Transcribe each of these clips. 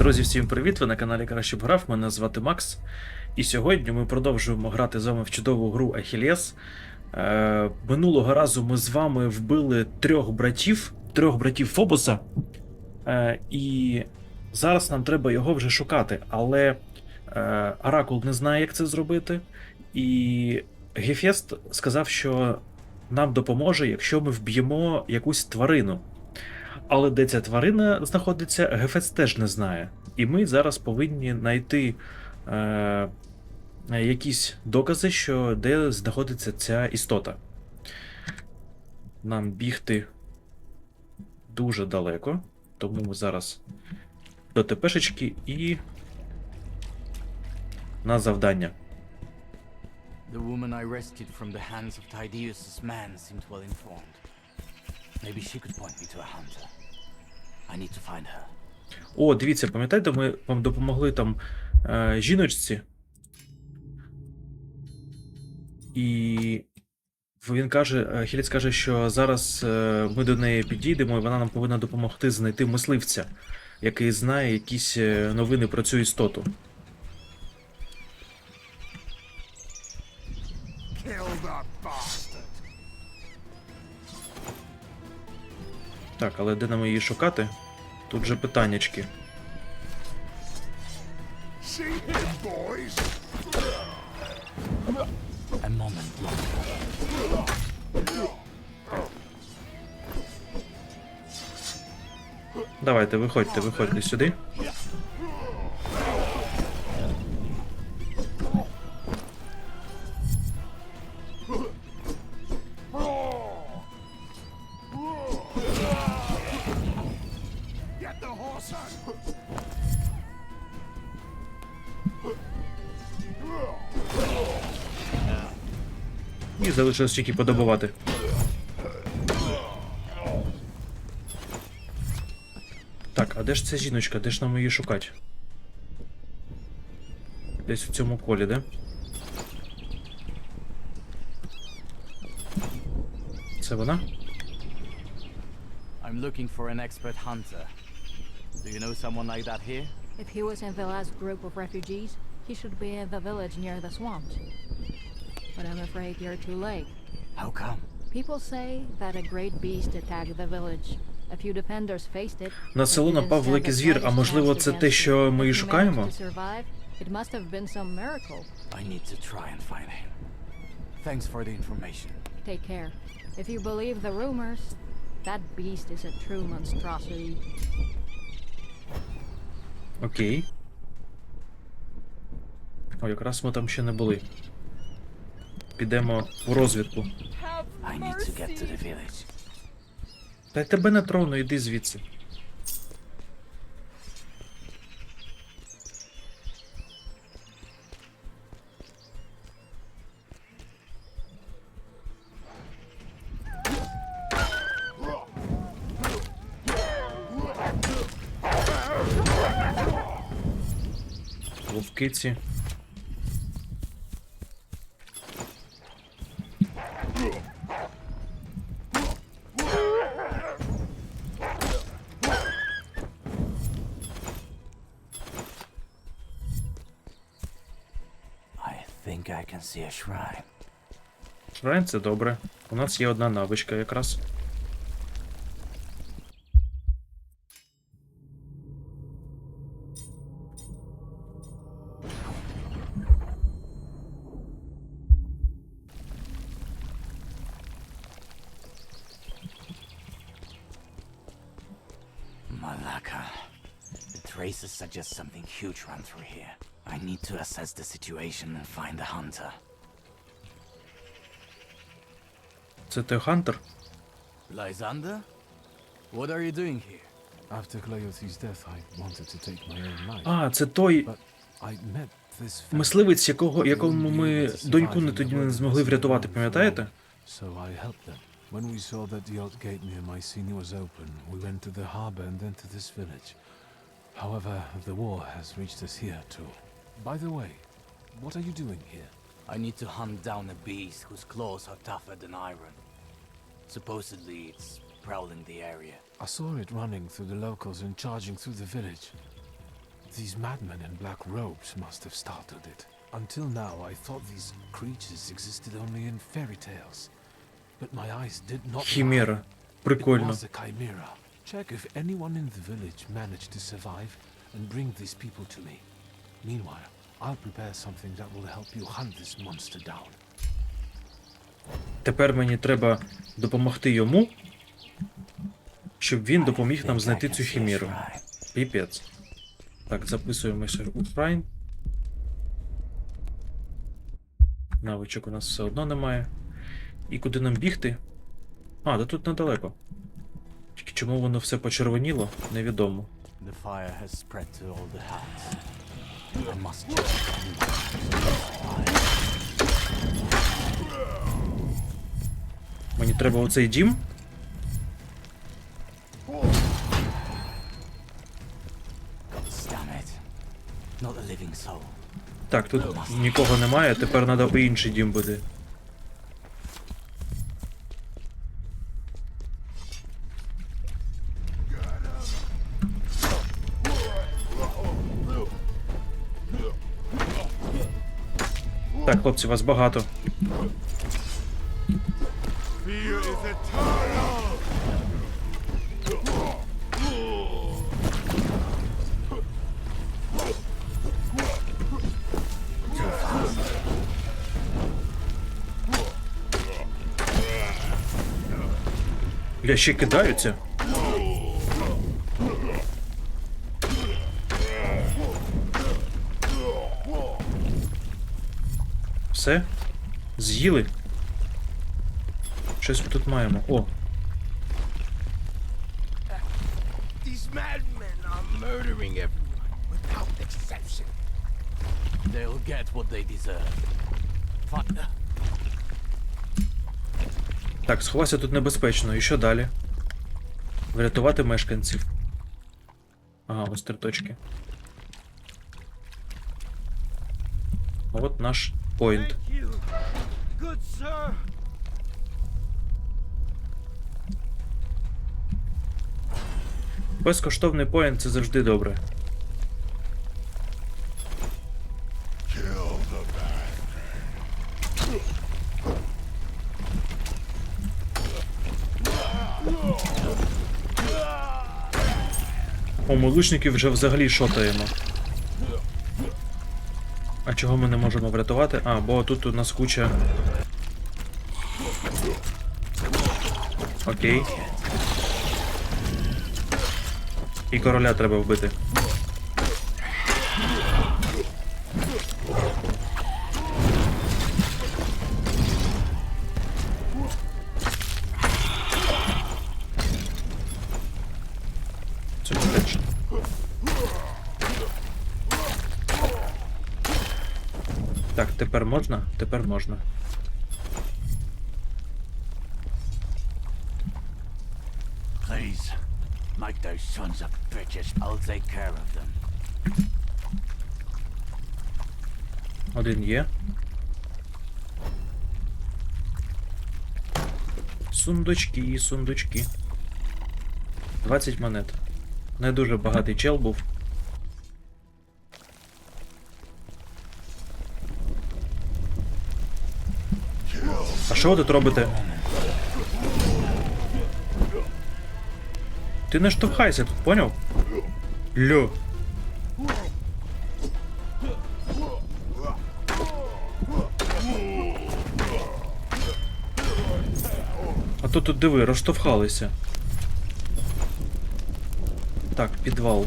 Друзі, всім привіт! Ви на каналі Краще б грав. Мене звати Макс. І сьогодні ми продовжуємо грати з вами в чудову гру Ахілєс. Е, минулого разу ми з вами вбили трьох братів, трьох братів Фобоса. Е, і зараз нам треба його вже шукати. Але е, Оракул не знає, як це зробити. І Гефест сказав, що нам допоможе, якщо ми вб'ємо якусь тварину. Але де ця тварина знаходиться, Гефест теж не знає. І ми зараз повинні знайти е, якісь докази, що де знаходиться ця істота. Нам бігти дуже далеко, тому ми зараз до ТПшечки і на завдання. The woman I rescued from the hands of Tydeus' man seemed well informed. Maybe she could point me to a hunter. I need to find her. О, дивіться, пам'ятаєте, ми вам допомогли там е, жіночці. І він каже, е, Хіліц каже, що зараз е, ми до неї підійдемо, і вона нам повинна допомогти знайти мисливця, який знає якісь е, новини про цю істоту. Так, але де нам її шукати? Тут же питаннячки. Давайте, виходьте, виходьте сюди. Залишилось тільки подобувати. Так, а де ж ця жіночка? Де ж нам її шукати? Десь у цьому колі, де? Це вона? I'm looking for an expert hunter. Do you know someone like that here? If he was in the last group of refugees, he should be in the village near the swamps. But I'm afraid you're too late. How come? People say that a great beast attacked the village. A few defenders faced it. На село напав великий звір, а можливо це те, що ми і шукаємо? it must have been some miracle. I need to try and find him. Thanks for the information. Take care. If you believe the rumors, that beast is a true monstrosity. Окей. О, якраз ми там ще не були. Підемо у розвідку. Та й тебе не трону, іди звідси. Вовкиці. think I can see a shrine. Шрайн це добре. У нас є одна навичка якраз. Malaka. The traces suggest something huge ran through here. I need to assess the situation and find the hunter. Це той Хантер? Lysander? What are you doing here? After Cleothe's death, I wanted to take my own life. А, це той But I met this мисливець, якого, якому ми доньку не тоді не змогли врятувати, пам'ятаєте? So I helped them. When we saw that the old gate near Mycenae was open, we went to the harbor and then to this village. However, the war has reached us here too. By the way, what are you doing here? I need to hunt down a beast whose claws are tougher than iron. Supposedly, it's prowling the area. I saw it running through the locals and charging through the village. These madmen in black robes must have started it. Until now, I thought these creatures existed only in fairy tales. But my eyes did not lie. Хімера. It Прикольно. was a chimera. Check if anyone in the village managed to survive and bring these people to me. Meanwhile, I'll prepare something that will help you hunt this monster down. Тепер мені треба допомогти йому, щоб він допоміг нам знайти цю a Піпець. Так, записуємося у Фрайн. Навичок у нас все одно немає. І куди нам бігти? А, да тут недалеко. Тільки чому воно все почервоніло, невідомо. Мені треба оцей дім. Так, тут нікого немає, тепер треба у інший дім буде. Хлопці, вас багато. Бля, ще кидаються. Все? З'їли? Щось ми тут маємо. О. They'll get what they deserve. Так, сховайся тут небезпечно. І що далі? Врятувати мешканців. Ага, ось три точки. От наш поінт. you, good sir. Безкоштовний поінт це завжди добре. О, ми лучників вже взагалі шотаємо. А чого ми не можемо врятувати? А, бо тут у нас куча. Окей. І короля треба вбити. Це безпечно. Так, тепер можна? Тепер можна. Please, make those sons of bitches. I'll take care of them. Один є. Сундучки, сундучки. 20 монет. Не дуже багатий чел був. Що ви тут робите? Ти не штовхайся тут, поняв? Льо. А то тут диви, розштовхалися. Так, підвал.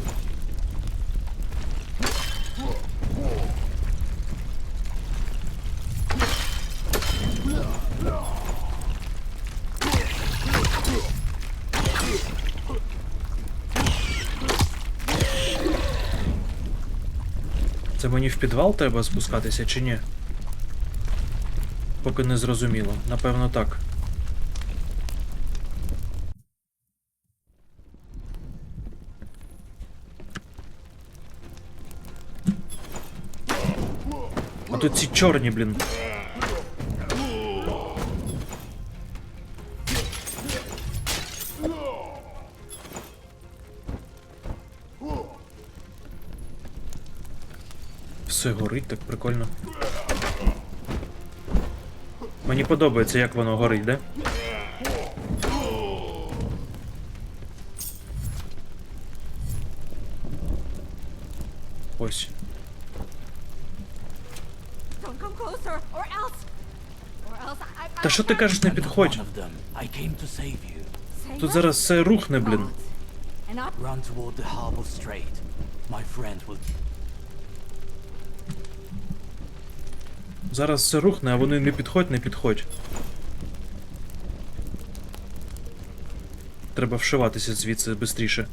Підвал треба спускатися чи ні? Поки не зрозуміло. Напевно, так. А тут ці чорні, блін. Все горить, так прикольно. Мені подобається, як воно горить, де? Ось. Та що ти кажеш, не підходь? Тут зараз все рухне, блін. Run toward the harbor strait. My friend will Зараз все рухне, а вони не підходь, не підходь. Треба вшиватися звідси швидше.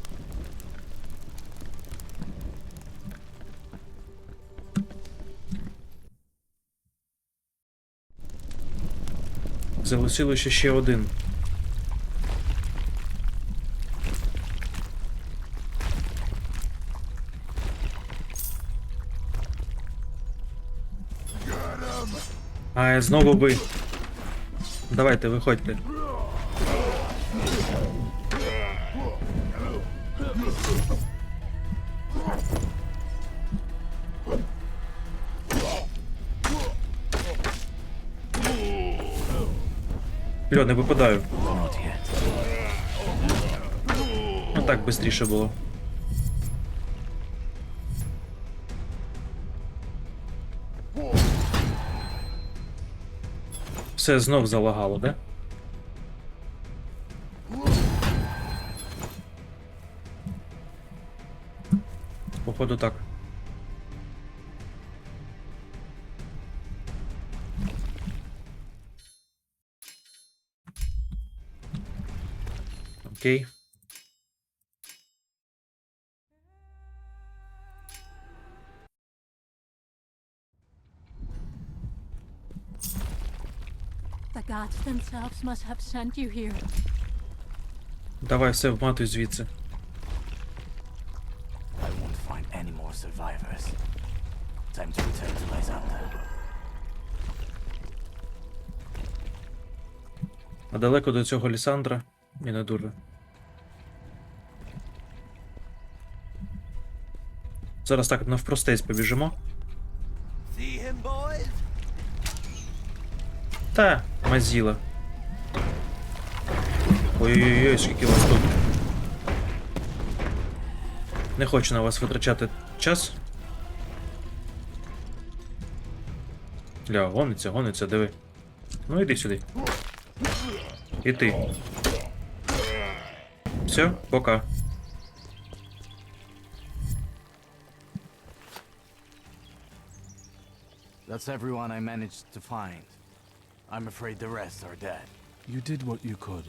Залишилося ще один. А, знову ви. Давайте, виходьте. Льо, не випадаю. Ну так швидше було. Все знов залагало, да? Походу так. Окей. The gods themselves must have sent you here. Давай все вматуй звідси. I won't find any more survivors. Time to return to Lysander. А далеко до цього Лісандра і не дуже. Зараз так навпростець побіжимо. See him, boys? Та, мазіла. Ой-ой-ой, скільки вас тут. Не хочу на вас витрачати час. Ля, гониться, гониться, диви. Ну іди сюди. І ти. Все, пока. That's everyone I managed to find. I'm afraid the rest are dead. You did what you could.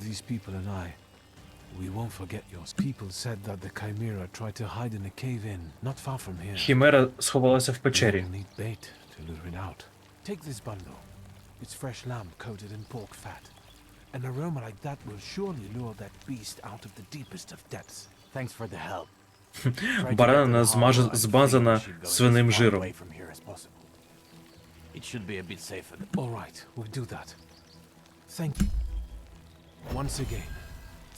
These people and I. We won't forget yours. People said that the Chimera tried to hide in a cave in, not far from here. Хімера сховалася в печері. We'll need bait to lure it out. Take this bundle. It's fresh lamb coated in pork fat. An aroma like that will surely lure that beast out of the deepest of depths. Thanks for the help. Try to get Баранина to the змаже- harbor and змазана fleet machine свиним as far жиром. It should be a bit safer than All right, we'll do that. Thank you. Once again,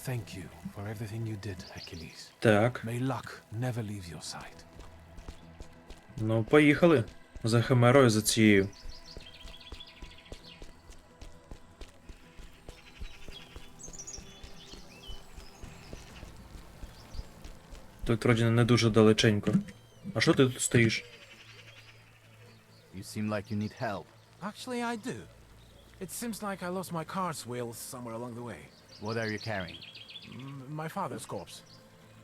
thank you for everything you did, Achilles. Так, May luck never leave your side. ну поїхали. За химерою за цією. Тут вроді не дуже далеченько. А що ти тут стоїш? You seem like you need help. Actually, I do. It seems like I lost my cart's wheel somewhere along the way. What are you carrying? M- my father's corpse.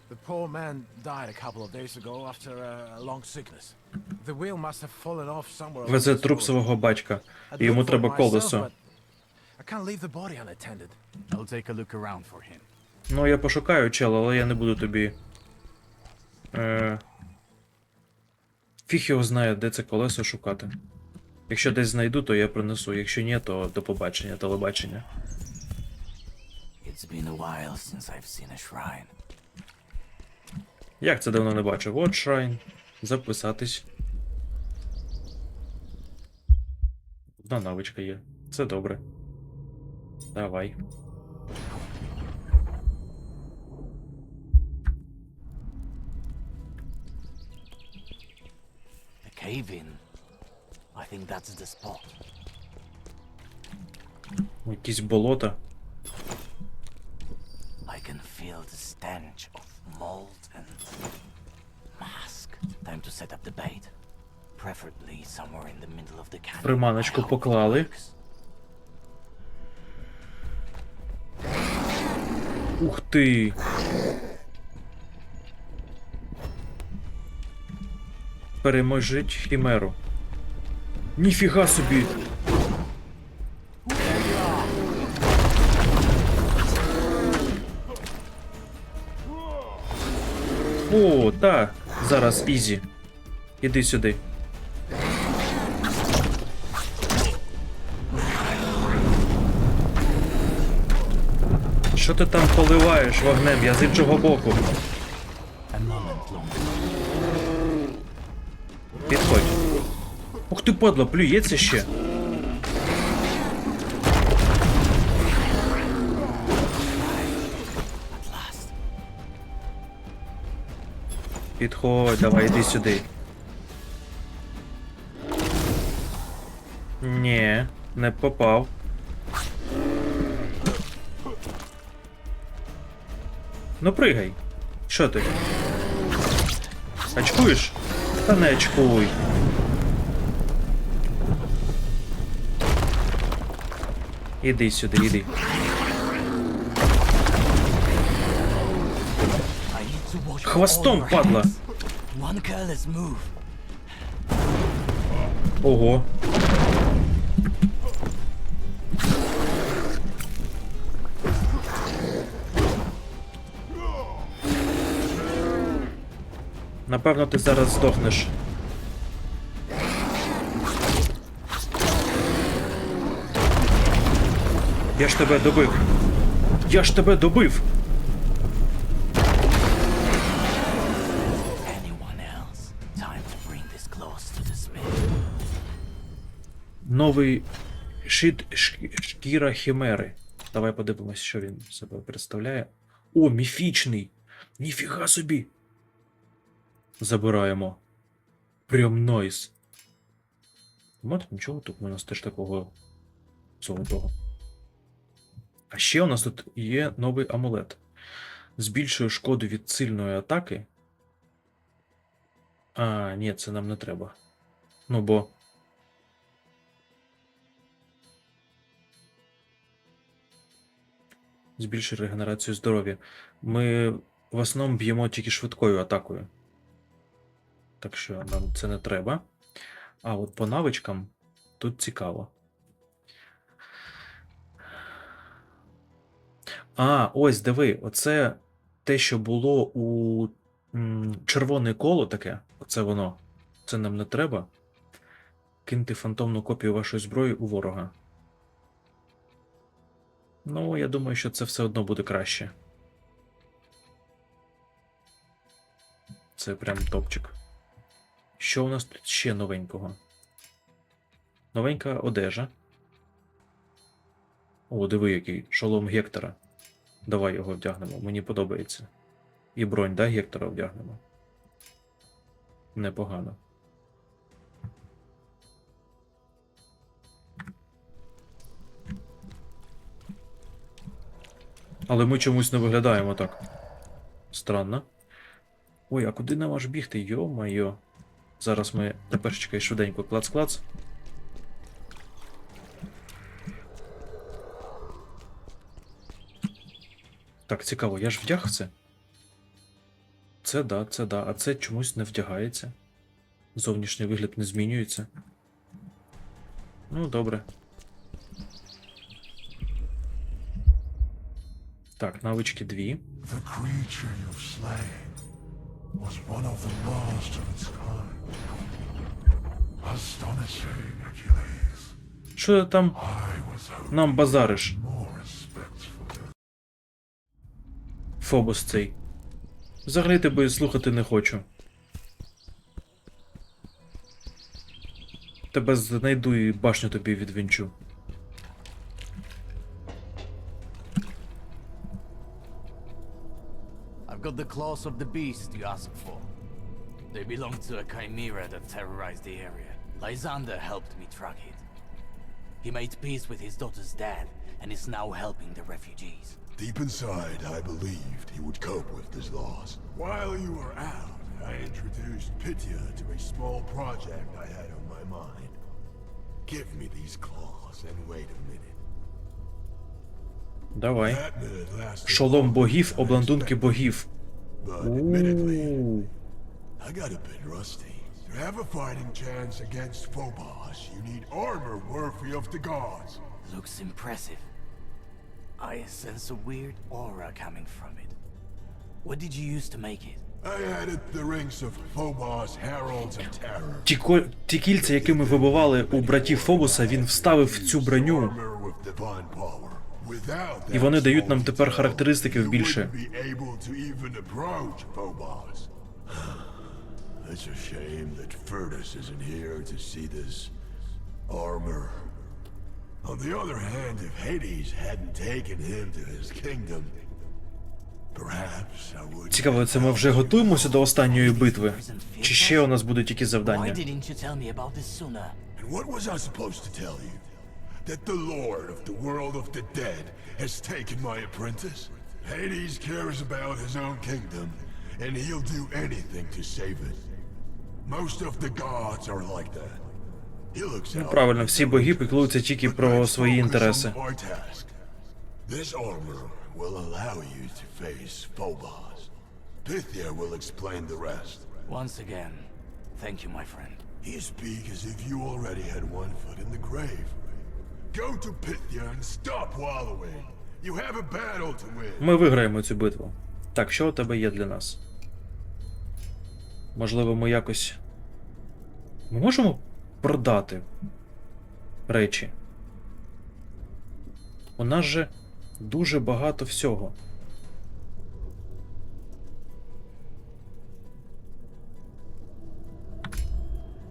The poor man died a couple of days ago after a, a long sickness. The wheel must have fallen off somewhere. along Везе this труп road. свого батька. I'd І йому look for треба it myself, колесо. but I can't leave the body unattended. I'll take a look around for him. Ну, я пошукаю чел, але я не буду тобі. Е... Фіг його знає, де це колесо шукати. Якщо десь знайду, то я принесу. Якщо ні, то до побачення, телебачення. It's been a while since I've seen a shrine. Як це давно не бачив? От шрайн. Записатись. Одна навичка є. Це добре. Давай. In. I think that's the spot. Якісь болота. I can feel the stench of mold and mask. Time to set up the bait. Preferably somewhere in the middle of the canyon. Приманочку поклали. Ух ти! Переможіть хімеру. Ніфіга собі! О, та, зараз ізі. Іди сюди. Що ти там поливаєш вогнем? Я з іншого боку. Ух ти, падла, плюється ще. Підходь, давай, іди сюди. Ні, не попав. Ну пригай. Що ти? Очкуєш? Та не очкуй. Іди сюди, іди. Хвостом, падла. Ого. Напевно, ти зараз здохнеш. Я ж тебе добив. Я ж тебе добив. Новий шит шкіра хімери. Давай подивимось, що він себе представляє. О, міфічний! Ніфіга собі! Забираємо. Прям нойс. От нічого, тут у нас теж такого золотого. А ще у нас тут є новий амулет. Збільшує шкоду від сильної атаки. А, ні, це нам не треба. Ну бо. збільшує регенерацію здоров'я. Ми в основному б'ємо тільки швидкою атакою. Так що нам це не треба. А от по навичкам тут цікаво. А, ось диви, оце те, що було у м, червоне коло таке. Оце воно. Це нам не треба. Киньте фантомну копію вашої зброї у ворога. Ну, я думаю, що це все одно буде краще. Це прям топчик. Що у нас тут ще новенького? Новенька одежа. О, диви, який шолом Гектора. Давай його вдягнемо, мені подобається. І бронь, да, Гектора вдягнемо. Непогано. Але ми чомусь не виглядаємо так. Странно. Ой, а куди нам аж бігти? Йо-майо. Зараз ми тепер чекай швиденько клац-клац. Так, цікаво, я ж вдяг це? Це да, це да, а це чомусь не вдягається. Зовнішній вигляд не змінюється. Ну, добре. Так, навички дві. The creature you've slain Фобос цей. Взагалі тебе слухати не хочу. Тебе знайду і башню тобі відвінчу. I've got the claws of the beast you asked for. They belong to a chimera that terrorized the area. Lysander helped me track it. He made peace with his daughter's dad and is now helping the refugees. Deep inside, I believed he would cope with this loss. While you were out, I introduced Pitya to a small project I had on my mind. Give me these claws and wait a minute. Давай. That minute lasted Шолом longer богів, than I обладунки expected. богів. But admittedly, У. I got a bit rusty. To have a fighting chance against Phobos, you need armor worthy of the gods. Looks impressive. I sense a weird aura coming from it. What did you use to make it? I added the rings of Phobos Heralds of Terror. Ті, ко... Ті кільця, які ми вибивали у братів Фобуса, він вставив в цю броню. І вони дають нам тепер you більше. It's a shame that Furtus isn't here to see this armor. On the other hand, if Hades hadn't taken him to his kingdom, perhaps I would. Цікаво, це ми вже готуємося до останньої битви? Чи ще у нас будуть якісь Why завдання? didn't you tell me about this sooner? And what was I supposed to tell you? That the Lord of the world of the dead has taken my apprentice? Hades cares about his own kingdom, and he'll do anything to save it. Most of the gods are like that. He looks out Правильно, всі боги піклуються тільки But про let's свої focus інтереси. on our task. This armor will allow you to face Phobos. Pythia will explain the rest. Once again, thank you, my friend. You speak as if you already had one foot in the grave. Go to Pythia and stop wallowing. You have a battle to win. Ми виграємо цю битву. Так, що у тебе є для нас? Можливо, ми якось. Ми можемо продати речі. У нас же дуже багато всього.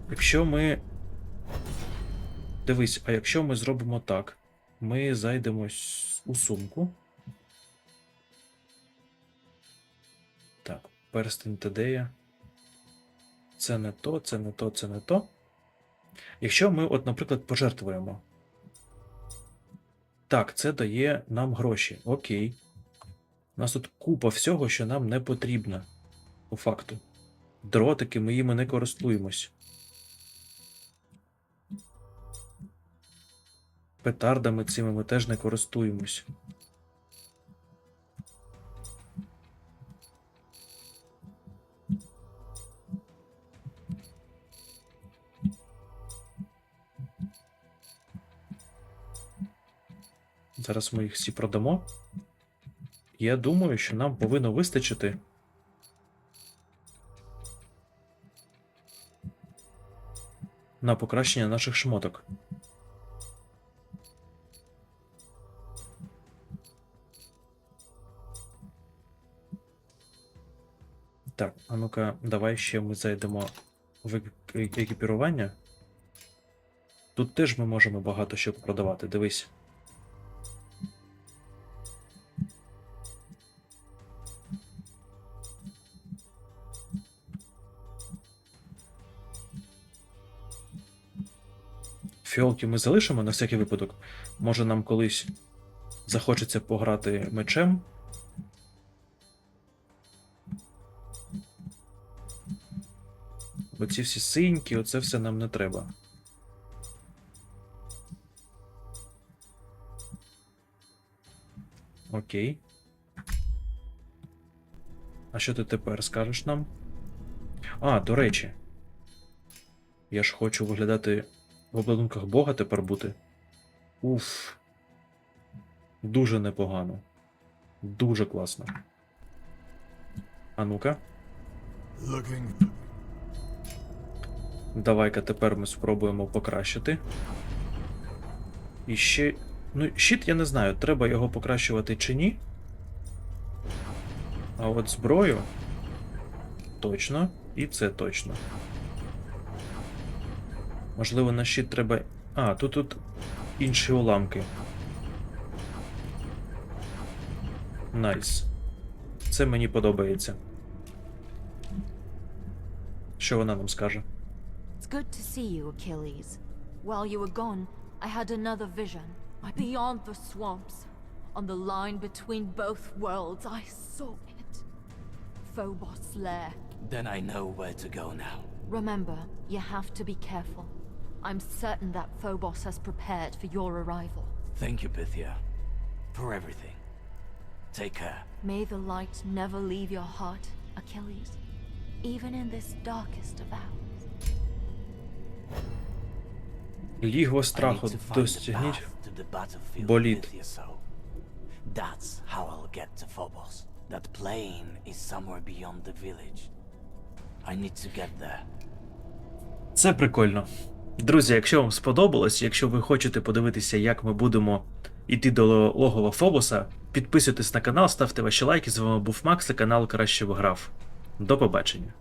Якщо ми. Дивись, а якщо ми зробимо так, ми зайдемо у сумку. Так, перстень Тедея. Це не то, це не то, це не то. Якщо ми, от, наприклад, пожертвуємо. Так, це дає нам гроші. Окей. У нас тут купа всього, що нам не потрібно. По факту. Дротики, ми їми не користуємось. Петардами цими ми теж не користуємось. Зараз ми їх всі продамо. Я думаю, що нам повинно вистачити. На покращення наших шмоток. Так, а ну-ка, давай ще ми зайдемо в екіпірування. Тут теж ми можемо багато що продавати, дивись. Фіолки ми залишимо на всякий випадок. Може нам колись захочеться пограти мечем. Бо ці всі синьки, оце все нам не треба. Окей. А що ти тепер скажеш нам? А, до речі. Я ж хочу виглядати в обладунках Бога тепер бути. Уф. Дуже непогано. Дуже класно. А ну-ка. Давай-ка тепер ми спробуємо покращити. І ще. Ну, щит я не знаю, треба його покращувати чи ні. А от зброю. Точно. І це точно. Можливо, на щит треба. А, тут тут інші уламки. Найс. Це мені подобається. що вона нам скаже. It's good to see you, Achilles. While you were gone, I had another vision. Beyond the swamps, on the line between both worlds, I saw it. Phobos' lair. Then I know where to go now. Remember, you have to be careful. I'm certain that Phobos has prepared for your arrival. Thank you, Pythia, for everything. Take care. May the light never leave your heart, Achilles, even in this darkest of hours. Лігво I need страху to find the достигніть. path to the battlefield Боліт. with Pythia, so that's how I'll get to Phobos. That plane is somewhere beyond the village. I need to get there. Це прикольно. Друзі, якщо вам сподобалось, якщо ви хочете подивитися, як ми будемо йти до логова Фобоса, підписуйтесь на канал, ставте ваші лайки. З вами був Макс і канал Краще Виграв. До побачення.